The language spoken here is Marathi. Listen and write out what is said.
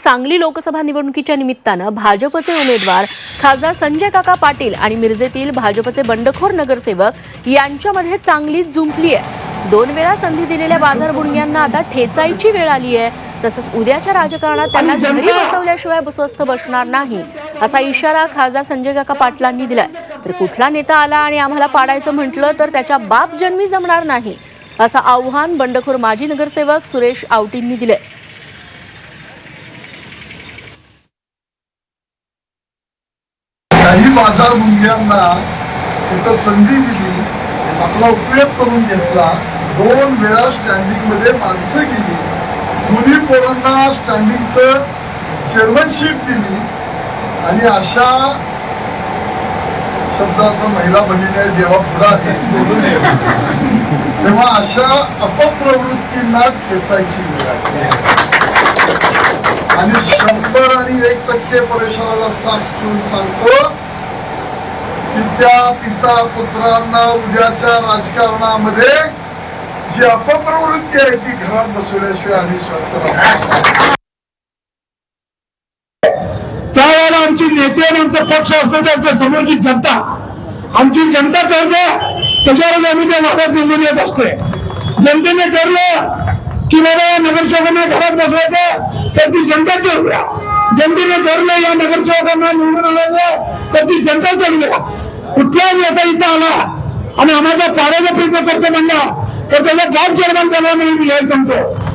सांगली लोकसभा निवडणुकीच्या निमित्तानं भाजपचे उमेदवार खासदार संजय काका पाटील आणि मिरजेतील भाजपचे बंडखोर नगरसेवक यांच्यामध्ये चांगलीच जुंपली आहे दोन वेळा संधी दिलेल्या बाजार बुडग्यांना आता ठेचायची वेळ आली आहे तसंच उद्याच्या राजकारणात त्यांना घरी बसवल्याशिवाय स्वस्थ बसणार नाही असा इशारा खासदार संजय काका पाटलांनी दिलाय. तर कुठला नेता आला आणि आम्हाला पाडायचं म्हटलं तर त्याच्या बाप जन्मी जमणार नाही असं आव्हान बंडखोर माजी नगरसेवक सुरेश आवटींनी दिलंय. काही बाजार मुंग्यांना तिथं संधी दिली आपला उपयोग करून घेतला. दोन वेळा स्टँडिंगमध्ये माणसं गेली. दोन्ही पोरांना स्टँडिंगचं चेअरमनशिप दिली. आणि अशा शब्दात महिला भगिनी जेव्हा पुढे तेव्हा अशा अपप्रवृत्तींना खेचायची वेळ आणि शंभर आणि एक टक्के परिसराला साक्ष ठेवून सांगतो की त्या पिता पुत्रांना उद्याच्या राजकारणामध्ये जी अपप्रवृत्ती आहे ती घरात बसवल्याशिवाय आम्ही स्वतः त्यावेळेला आमची नेते आणि आमचा पक्ष असतो त्यांच्या समोरची जनता आमची जनता ठरते त्याच्यावर आम्ही त्या भागात निवडून येत असतोय. जनतेने ठरलं की बाबा नगरसेवकांना घरात बसवायचं तर ती जनता ठरवूया. जनतेने ठरलं या नगरसेवकांना निवडून आणायचं तर ती जनता ठरवूया. कुठलाही नेता इथं आला. आणि आम्हाला पाण्याचा प्रयत्न करतो म्हणला तर त्याचा गाव चेअरमॅन झाला म्हणून मी जाहीर सांगतो.